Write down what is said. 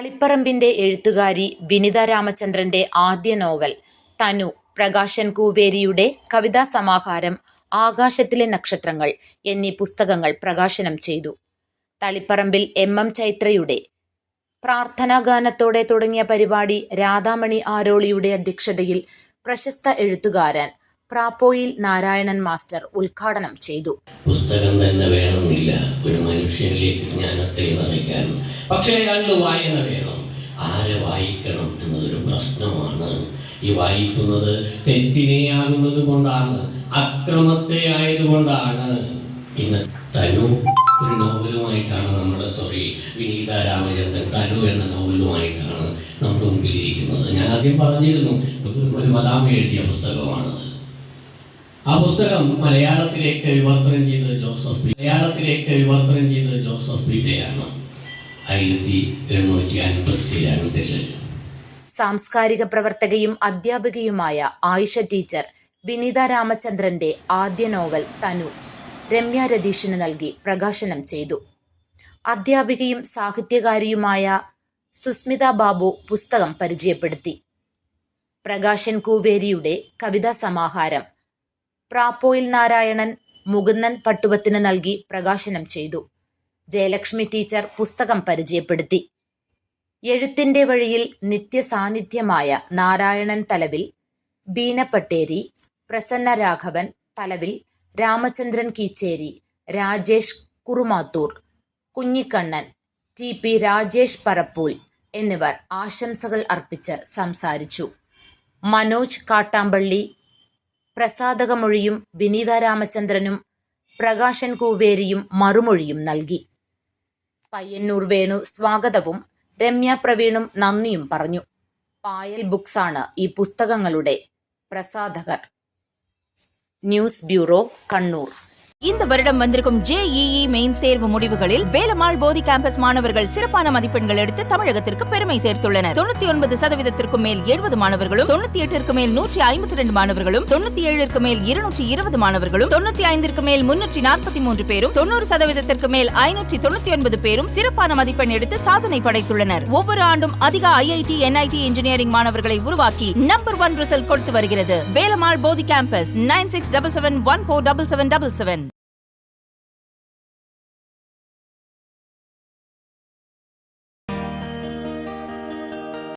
തളിപ്പറമ്പിന്റെ എഴുത്തുകാരി വിനിത രാമചന്ദ്രന്റെ ആദ്യ നോവൽ തനു പ്രകാശൻ കൂവേരിയുടെ കവിതാ സമാഹാരം ആകാശത്തിലെ നക്ഷത്രങ്ങൾ എന്നീ പുസ്തകങ്ങൾ പ്രകാശനം ചെയ്തു. തളിപ്പറമ്പിൽ എം എം ചൈത്രയുടെ പ്രാർത്ഥനാഗാനത്തോടെ തുടങ്ങിയ പരിപാടി രാധാമണി ആരോളിയുടെ അധ്യക്ഷതയിൽ പ്രശസ്ത എഴുത്തുകാരൻ പ്രാപ്പോയിൽ നാരായണൻ മാസ്റ്റർ ഉദ്ഘാടനം ചെയ്തു. പുസ്തകം തന്നെ വേണമെന്നില്ല. ഒരു മനുഷ്യനിലേക്ക് ജ്ഞാനത്തെ നിറയ്ക്കാൻ പക്ഷേ അയാളുടെ വായന വേണം. ആരെ വായിക്കണം എന്നതൊരു പ്രശ്നമാണ്. ഈ വായിക്കുന്നത് തെറ്റിനെയാകുന്നത് കൊണ്ടാണ് അക്രമത്തെ ആയതുകൊണ്ടാണ്. ഇന്ന് തനു ഒരു നോവലുമായിട്ടാണ് നമ്മൾ സോറി വിനീത രാമചന്ദ്രൻ തനു എന്ന നോവലുമായിട്ടാണ് നമ്മുടെ മുമ്പിലിരിക്കുന്നത്. ഞാൻ ആദ്യം പറഞ്ഞിരുന്നു ഒരു മദാമ എഴുതിയ പുസ്തകമാണത്. ആ പുസ്തകം മലയാളത്തിലേക്ക് വിവർത്തനം ചെയ്തത് ജോസഫ് മലയാളത്തിലേക്ക് വിവർത്തനം ചെയ്തത് ജോസഫ് പീറ്റയാണ്. ആയിരത്തി എണ്ണൂറ്റി അൻപത്തി രണ്ടിൽ സാംസ്കാരിക പ്രവർത്തകയും അധ്യാപികയുമായ ആയിഷ ടീച്ചർ വിനീത രാമചന്ദ്രന്റെ ആദ്യ നോവൽ തനു രമ്യ രതീഷിന് നൽകി പ്രകാശനം ചെയ്തു. അധ്യാപികയും സാഹിത്യകാരിയുമായ സുസ്മിത ബാബു പുസ്തകം പരിചയപ്പെടുത്തി. പ്രകാശൻ കൂവേരിയുടെ കവിതാ സമാഹാരം പ്രാപ്പോയിൽ നാരായണൻ മുകുന്ദൻ പട്ടുവത്തിന് നൽകി പ്രകാശനം ചെയ്തു. ജയലക്ഷ്മി ടീച്ചർ പുസ്തകം പരിചയപ്പെടുത്തി. എഴുത്തിന്റെ വഴിയിൽ നിത്യസാന്നിധ്യമായ നാരായണൻ തലവിൽ ബീന പട്ടേരി പ്രസന്ന രാഘവൻ തലവിൽ രാമചന്ദ്രൻ കീച്ചേരി രാജേഷ് കുറുമാത്തൂർ കുഞ്ഞിക്കണ്ണൻ ടി പി രാജേഷ് പറപ്പൂൽ എന്നിവർ ആശംസകൾ അർപ്പിച്ച് സംസാരിച്ചു. മനോജ് കാട്ടാമ്പള്ളി പ്രസാദകമൊഴിയും വിനീത രാമചന്ദ്രനും പ്രകാശൻ കൂവേരിയും മറുമൊഴിയും നൽകി. പയ്യന്നൂർ വേണു സ്വാഗതവും രമ്യ പ്രവീണും നന്ദിയും പറഞ്ഞു. പായൽ ബുക്സാണ് ഈ പുസ്തകങ്ങളുടെ പ്രസാധകർ. News bureau Kannur. இந்த வருடம் வந்திருக்கும் ஜேஇஇ மெயின்ஸ் தேர்வு முடிவுகளில் வேலமாள் போதி கேம்பஸ் மாணவர்கள் சிறப்பான மதிப்பெண்கள் எடுத்து தமிழகத்திற்கு பெருமை சேர்த்துள்ளனர். தொண்ணூத்தி ஒன்பது சதவீதத்திற்கும் மேல் எழுபது மாணவர்களும் தொண்ணூத்தி எட்டிற்கு மேல் நூற்றி ஐம்பத்தி ரெண்டு மாணவர்களும் தொண்ணூத்தி ஏழுக்கு மேல் இருநூற்றி இருபது மாணவர்களும் தொண்ணூத்தி ஐந்திற்கு மேல் முன்னூற்றி நாற்பத்தி மூன்று பேரும் தொண்ணூறு சதவீதத்திற்கு மேல் ஐநூற்றி தொண்ணூத்தி ஒன்பது பேரும் சிறப்பான மதிப்பெண் எடுத்து சாதனை படைத்துள்ளனர். ஒவ்வொரு ஆண்டும் அதிக ஐஐடி என்ஐடி இன்ஜினியரிங் மாணவர்களை உருவாக்கி நம்பர் ஒன் ரிசல்ட் கொடுத்து வருகிறது. Velammal Bodhi campus nine six double seven one four double seven double seven.